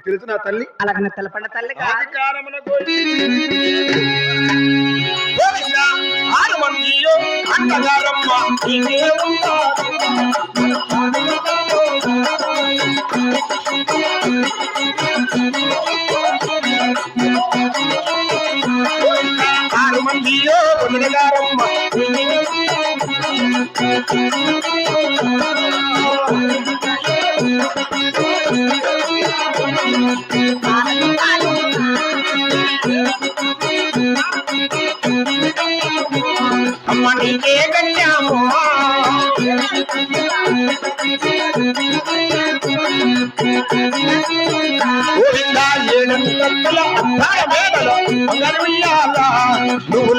నీకు తెలుసు నా తల్లి? అలాగనే తెలపండి తల్లి ఆరు మందియో అమ్మ నీకే కన్యామో గోవిందా ఏడంతల అద్దాల మేడలో బంగారు ఉయ్యాల నువ్వు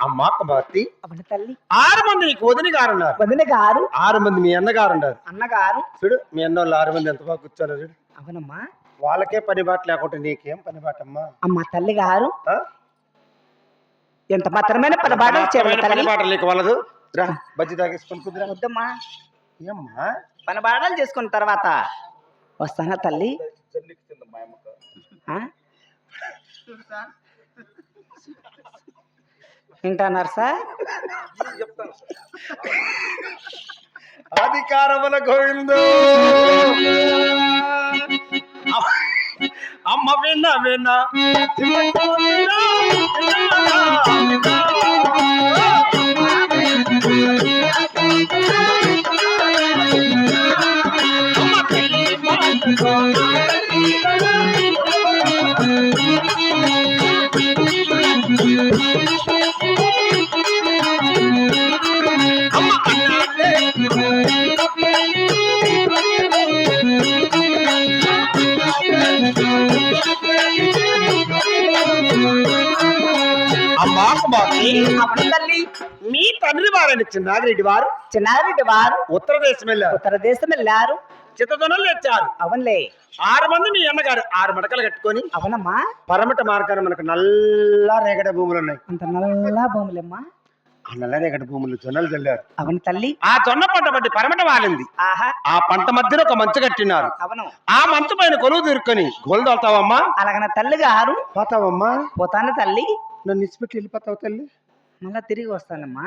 అమ్మా కుమార్తె. అవును తల్లి. ఆరు మంది నీకు వదిన గారు ఉన్నారు. వదిన గారు. ఆరు మంది మీ అన్నగారు ఉన్నారు. అన్నగారు చూడు మీ అన్న వాళ్ళు ఆరు మంది ఎంత బాగా కూర్చోన్నారు చూడు. అవునమ్మా. వాళ్ళకే పని బాట లేకుంటే నీకేం పని బాట అమ్మా అమ్మ తల్లి గారు. ఆ? ఎంత మాత్రమైన పదబాటు చేయాలి పని తల్లి? బాట లేక వాళ్ళదు? రా బజ్జి తాగేసుకొని కుదిరా వద్దమ్మా. ఏమ్మా? పని బాటలు చేసుకున్న తర్వాత. వస్తానా తల్లి? వింటున్నారు సార్? అధికారముల గోవిందు. అమ్మ విన్న విన్న. వారైన చిన్నాగిరెడ్డి వారు. చిన్నారెడ్డి వారు. ఉత్తర దేశం వెళ్ళారు ఉత్తర దేశం వెళ్ళారు చిత్తదొనలు తెచ్చారు అవునులే. ఆరు మంది మీ అన్నగారు ఆరు మడకలు కట్టుకొని అవునమ్మా. పరమట మార్గాన మనకు నల్ల రేగడ భూములు ఉన్నాయి. అంత నల్ల భూములమ్మా. ఆ నల్ల రేగడ భూములు జొన్నలు చల్లారు అవును తల్లి. ఆ జొన్న పంట పట్టి పరమట వాలింది. ఆహా. ఆ పంట మధ్యన ఒక మంచు కట్టినారు. అవును. ఆ మంచు పైన కొలువు తీరుకొని గోలు తోలుతావమ్మా? అలాగన తల్లి గారు. పోతావమ్మా? పోతాను తల్లి. నన్ను ఇసిపెట్టి వెళ్ళిపోతావు తల్లి. మళ్ళా తిరిగి వస్తానమ్మా.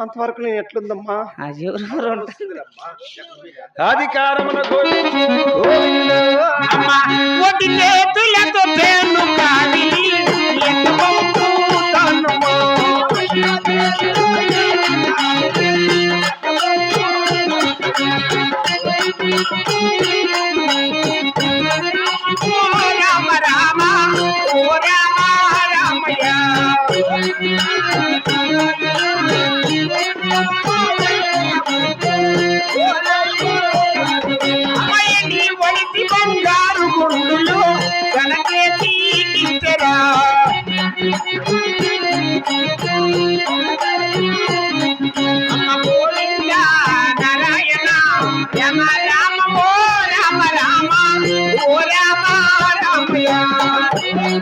అంతవరకు నేను ఎట్లుందమ్మా? అధికారమున ఒటి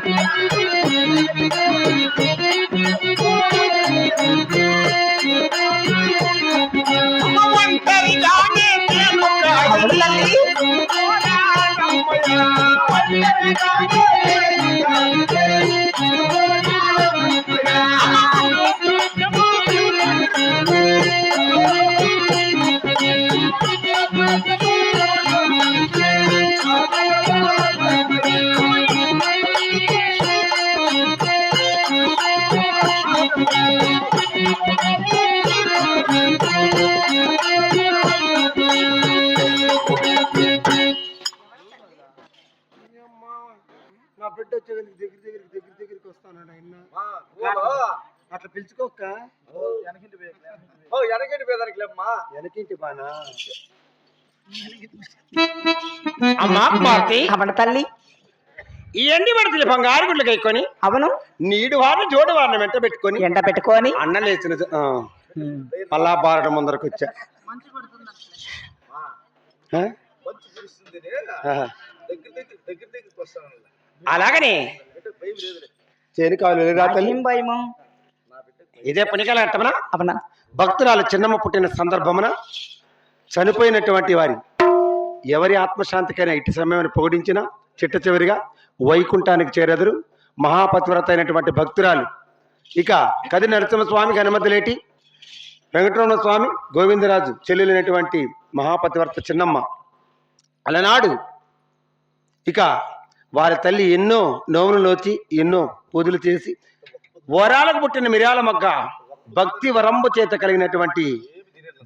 అమ్మ వచ్చే దగ్గర దగ్గర దగ్గర దగ్గరికి వస్తాను ఆయన. అట్లా పిలుచుకోక వెనకింటి బానా? అమ్మా కుమార్తె అవును తల్లి. ఎండి పడుతుంది బంగారు గుడ్లు కైకొని అవును. నీడు వారిని జోడు వారిని వెంట పెట్టుకొని ఎండ పెట్టుకొని. అన్న లేచిన. మళ్ళా బారడం ముందరకు వచ్చా. దగ్గర దగ్గర దగ్గరికి వస్తాను అలాగనే భయము? ఇదే పనికల అట్టమనా అవునా భక్తురాలు చిన్నమ్మ పుట్టిన సందర్భమున చనిపోయినటువంటి వారి ఎవరి ఆత్మశాంతికైనా ఇటు సమయాన్ని పొగిడించిన చిట్ట చివరిగా వైకుంఠానికి చేరెదరు. మహాపతివ్రత అయినటువంటి భక్తురాలు ఇక కది నరసింహస్వామికి అనుమతిలేటి వెంకటరమణ స్వామి గోవిందరాజు చెల్లెలైనటువంటి మహాపతివ్రత చిన్నమ్మ. అలనాడు ఇక వారి తల్లి ఎన్నో నోములు నోచి ఎన్నో పూజలు చేసి వరాలకు పుట్టిన మిర్యాల మొగ్గ భక్తి వరంబు చేత కలిగినటువంటి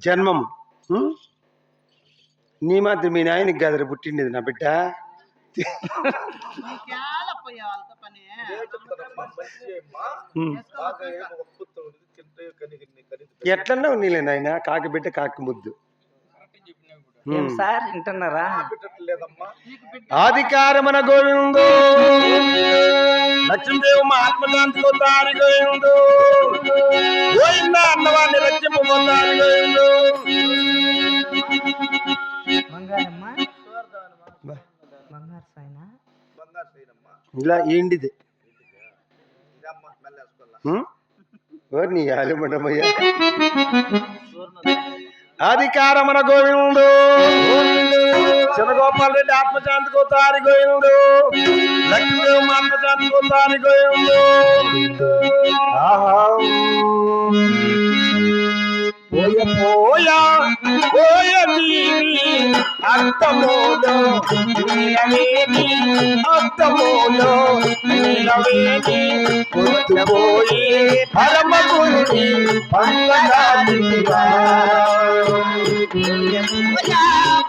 జన్మం? నీ మాదిరి మీ నాయనకి గదర పుట్టిండేది నా బిడ్డ. ఎట్లన్నా నీలే నాయన కాకి బిడ్డ కాకి ముద్దు. ఏం సార్ వింటున్నారా? ఆదికారమన గోవిందు లక్ష్మీదేవి మా ఆత్మశాంతి కొత్తారి గోవిందు గోవింద అన్నవాడిని రక్షింపు గోవిందు ఇలా ఏంటిది? ఇదమ్మా మెల్లేసుకోవాలా. ఉం? ఓ నీ ఆలుమడమయ్యా అధికారమన గోవిందు చిన్నగోపాల్ రెడ్డి ఆత్మశాంతి కోతారి గోవిందు లక్ష్మీదేవి ఆత్మశాంతి కోతారి గోవిందు ఆహా. పోయా పోయ పోయ తీరి అర్థమోలో నీలవేణి అర్థమోలో గుర్తుపోయి పరమ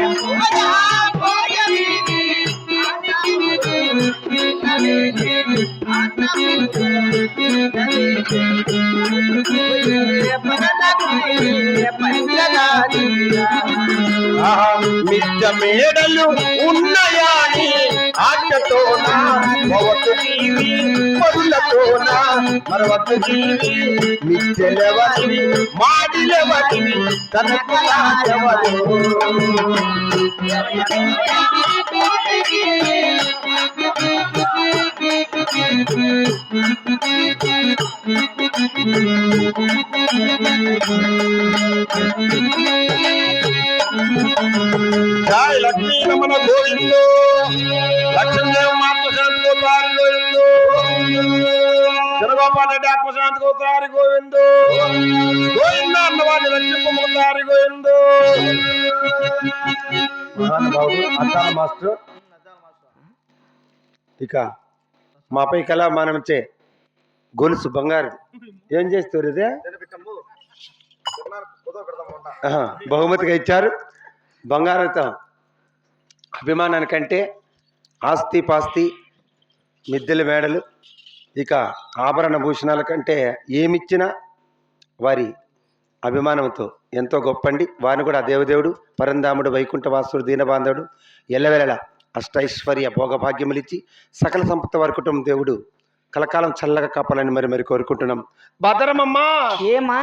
తనకనారెవరు ఆహా, మిద్ద మేడలు ఉన్నయాని ఆటతోనా? మోవత జీవి పరులతోనా? మరవత జీవి మిద్దెలెవరివి మాడిలెవరివి తనకనారెవరు లక్ష్మీ రమణ గోవిందో. లక్ష్మీదేవి ఆత్మశాంతి గోతారి గోవిందో చిరగోపాల్ రెడ్డి ఆత్మశాంతి గోతారి గోవిందో గోవింద అన్నవాడిని రక్షింపముతారి గోవిందో మాస్టర్? ఇక మాపై కళ మనమిచ్చే గొలుసు బంగారు ఏం చేస్తారు ఇదే? బహుమతిగా ఇచ్చారు. బంగారంతో అభిమానానికంటే ఆస్తి పాస్తి మిద్దెల మేడలు ఇక ఆభరణ భూషణాల కంటే ఏమిచ్చినా వారి అభిమానంతో ఎంతో గొప్పండి. వారిని కూడా దేవదేవుడు పరంధాముడు వైకుంఠవాసుడు దీనబాంధవుడు ఎల్లవెల్లల అష్టైశ్వర్య భోగభాగ్యములిచ్చి సకల సంపత్తి వారి కుటుంబం దేవుడు కలకాలం చల్లగా కాపాలని మరి మరి కోరుకుంటున్నాం. భద్రమమ్మా ఏమా?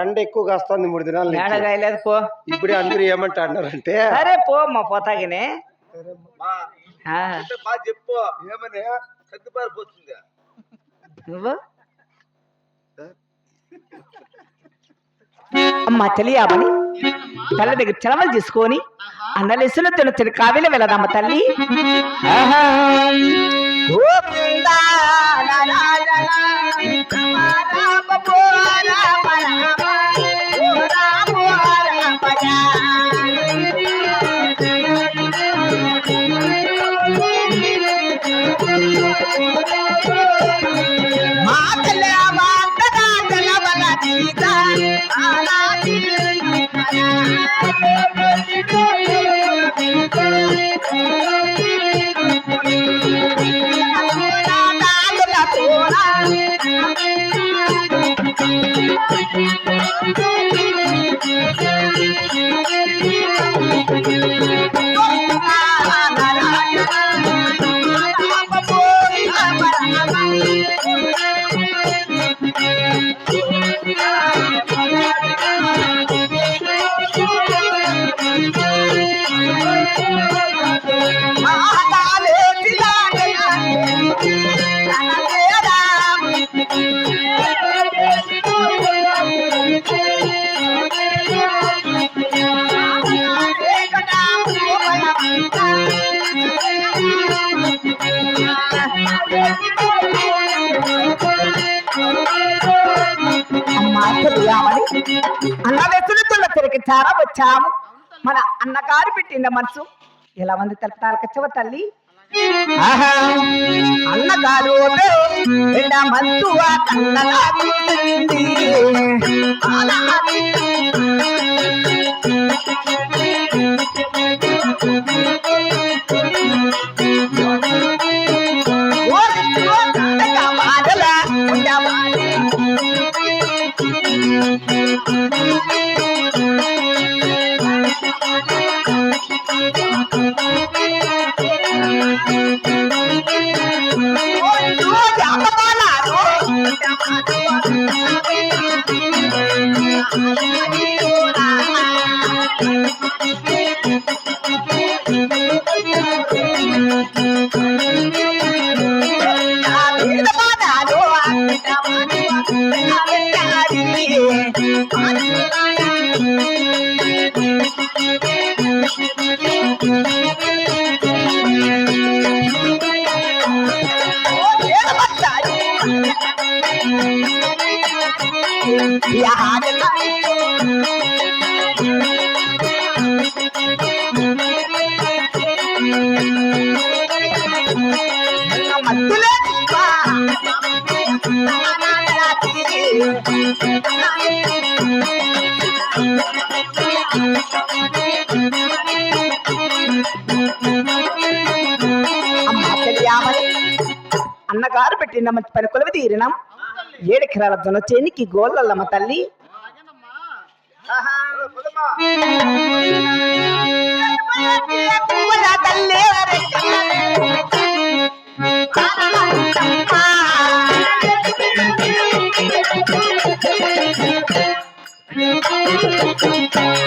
ఎండ ఎక్కువ కాస్తుంది మూడు దినాల నుంచి. ఏడగాయలేదు పో. ఇప్పుడే అందరూ ఏమంటారంటే సరే పో మా పోతాగినే. అంటే చెప్పు. ఏమని? నువ్వు? అమ్మ తెలియామని తల్లి దగ్గర చలవలు తీసుకొని అన్నలేసిన తిను తిను కావిల వెళ్ళదమ్మ తల్లి. గోవిందా అన్న చారా వచ్చాము మన అన్నగారు పెట్టిన మనసు. ఎలా ఉంది తలకచ్చవ తల్లి? ఆహా, అన్నగారు మంచు ఆ కన్నగా Thank you. అన్నగారు పెట్టిన మంచి పని కొలవి తీరినాం. ఏడు కిరాల జొన్న చేనికి గోళ్ళల్లమ్మ తల్లి. పువ్వుల తల్లి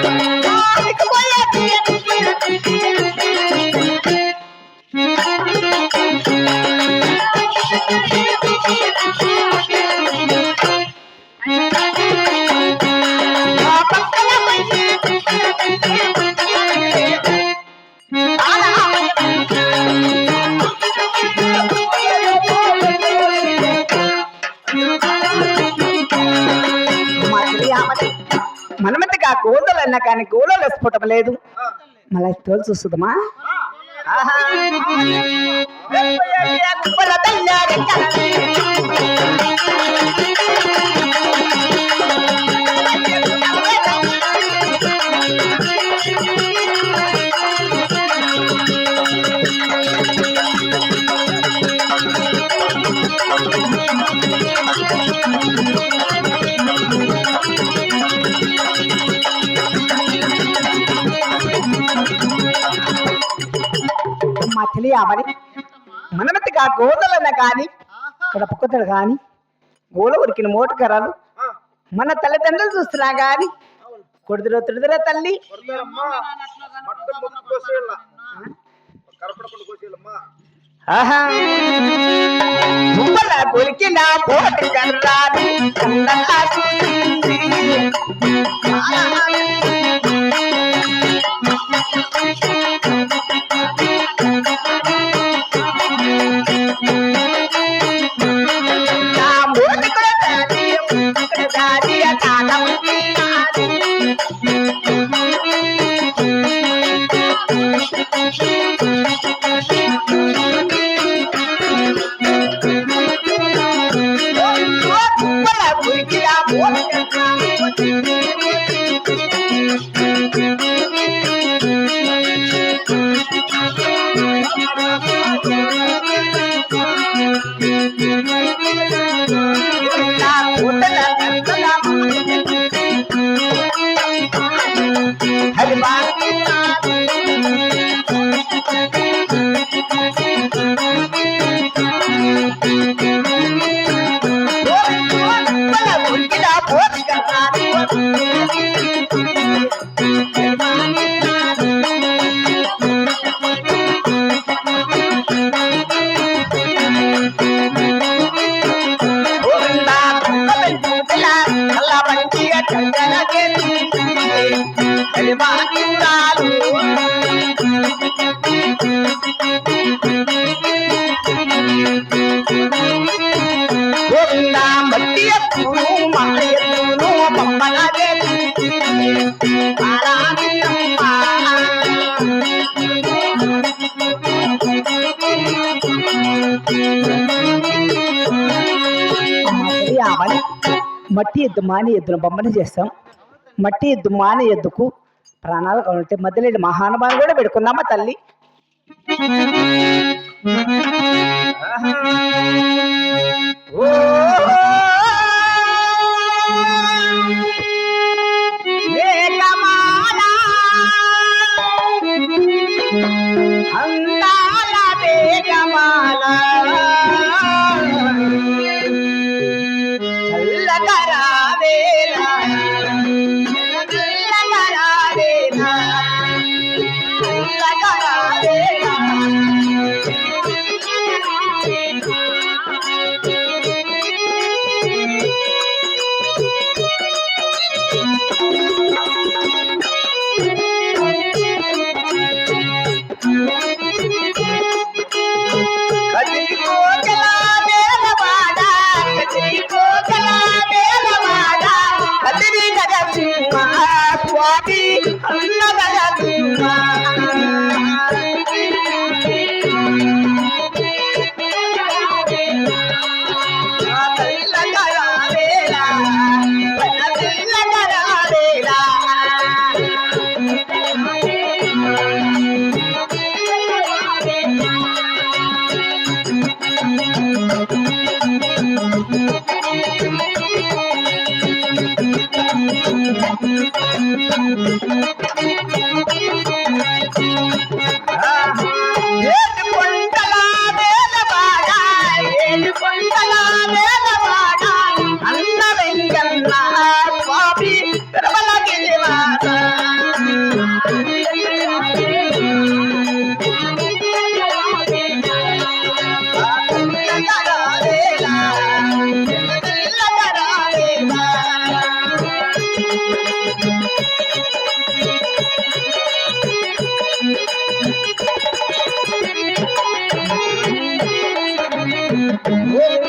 మనమంతగా గోదలన్నా కానీ గోడలు వేసుకోవటం లేదు. మళ్ళీ తోలు చూస్తుందమ్మా. ఆహా. తెలియమని మనమంతగా గోదలన్నా కానీ కడపకొద్దడు కానీ గోల ఉరికిన మోటకరాలు మన తల్లిదండ్రులు చూస్తున్నా గాని కొడుదురో తిడుదురా తల్లి. ఆహా. తుమ్మల కొలికిన కోటి కర్రాలు మట్టి ఎద్దు మాని ఎద్దును బొమ్మని చేస్తాం. మట్టి ఎద్దు మాని ఎద్దుకు ప్రాణాలు కావాలంటే మధ్యలో మహానుభావులు కూడా పెడుకుందామా తల్లి? ఓ Thank you. Whoa!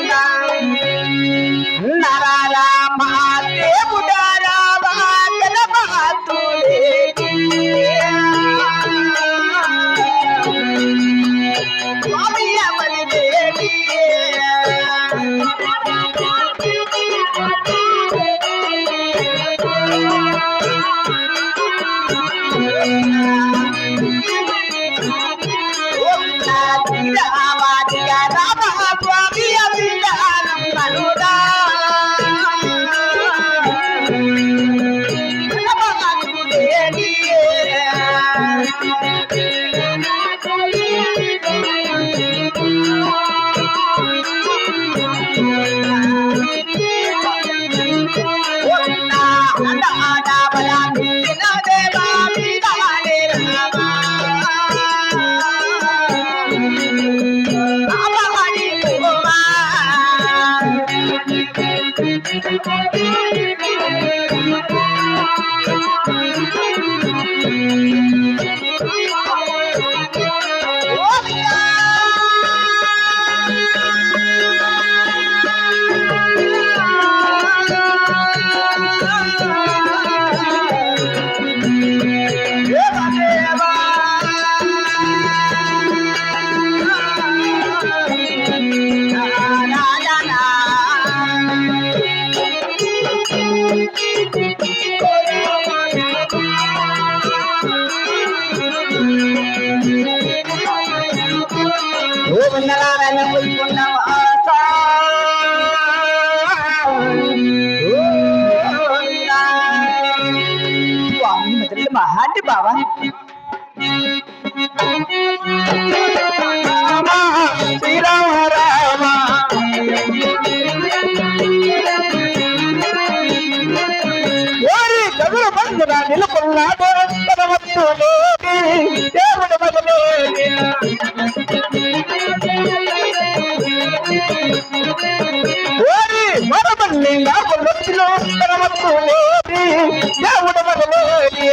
మహాటి బావా. శ్రీరామ రామ ఓరి గదుల బంధున నిలుపున్నాడు దేవుడు మగలేటి ఓరి మరమల్లి నాకు లొచ్చిలో తన వస్తువులేటి దేవుడు మగలేటి